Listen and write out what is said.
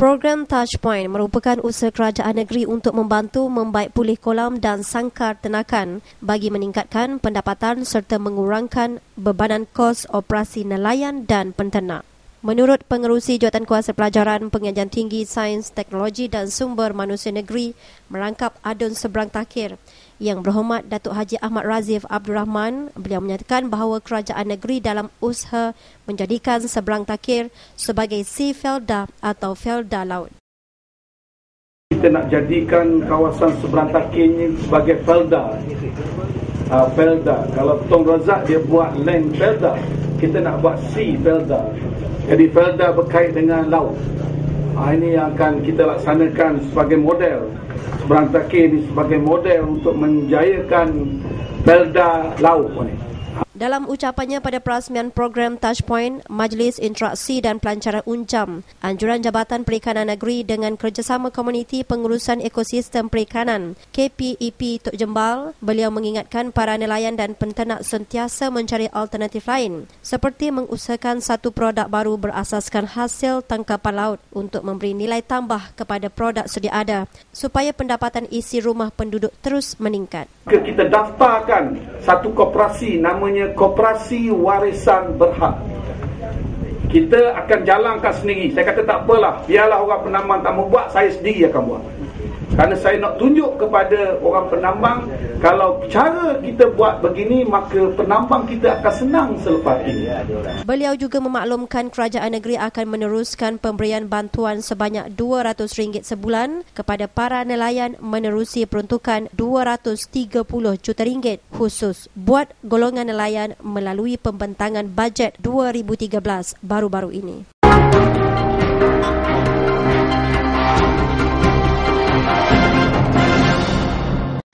Program Touchpoint merupakan usaha kerajaan negeri untuk membantu membaik pulih kolam dan sangkar tenakan bagi meningkatkan pendapatan serta mengurangkan bebanan kos operasi nelayan dan penternak. Menurut pengerusi Jawatankuasa Pelajaran Pengajian Tinggi Sains, Teknologi dan Sumber Manusia Negeri merangkap Adun Seberang Takir, yang berhormat Datuk Haji Ahmad Razif Abdul Rahman, beliau menyatakan bahawa kerajaan negeri dalam usaha menjadikan Seberang Takir sebagai Sea Felda atau Felda Laut. Kita nak jadikan kawasan Seberang Takir ini sebagai Felda. Uh, Felda. Kalau Tong Razak dia buat land Felda, kita nak buat Sea Felda. Jadi Felda berkait dengan laut. Ha, ini yang akan kita laksanakan sebagai model. Seberang ini sebagai model untuk menjayakan Felda laut. Ini. Dalam ucapannya pada perasmian program Touchpoint, Majlis Interaksi dan Pelancaran Uncam, Anjuran Jabatan Perikanan Negeri dengan kerjasama Komuniti Pengurusan Ekosistem Perikanan, KPEP Tok Jembal, beliau mengingatkan para nelayan dan penternak sentiasa mencari alternatif lain, seperti mengusahakan satu produk baru berasaskan hasil tangkapan laut untuk memberi nilai tambah kepada produk sedia ada, supaya pendapatan isi rumah penduduk terus meningkat. Kita daftarkan satu koperasi namanya koperasi warisan berhak. Kita akan jalankan sendiri. Saya kata tak apalah. Biarlah orang penambang tak mau buat, saya sendiri akan buat. Kerana saya nak tunjuk kepada orang penambang kalau cara kita buat begini maka penambang kita akan senang selepas ini. Beliau juga memaklumkan kerajaan negeri akan meneruskan pemberian bantuan sebanyak RM200 sebulan kepada para nelayan menerusi peruntukan RM230 juta ringgit khusus buat golongan nelayan melalui pembentangan bajet 2013 baru-baru ini.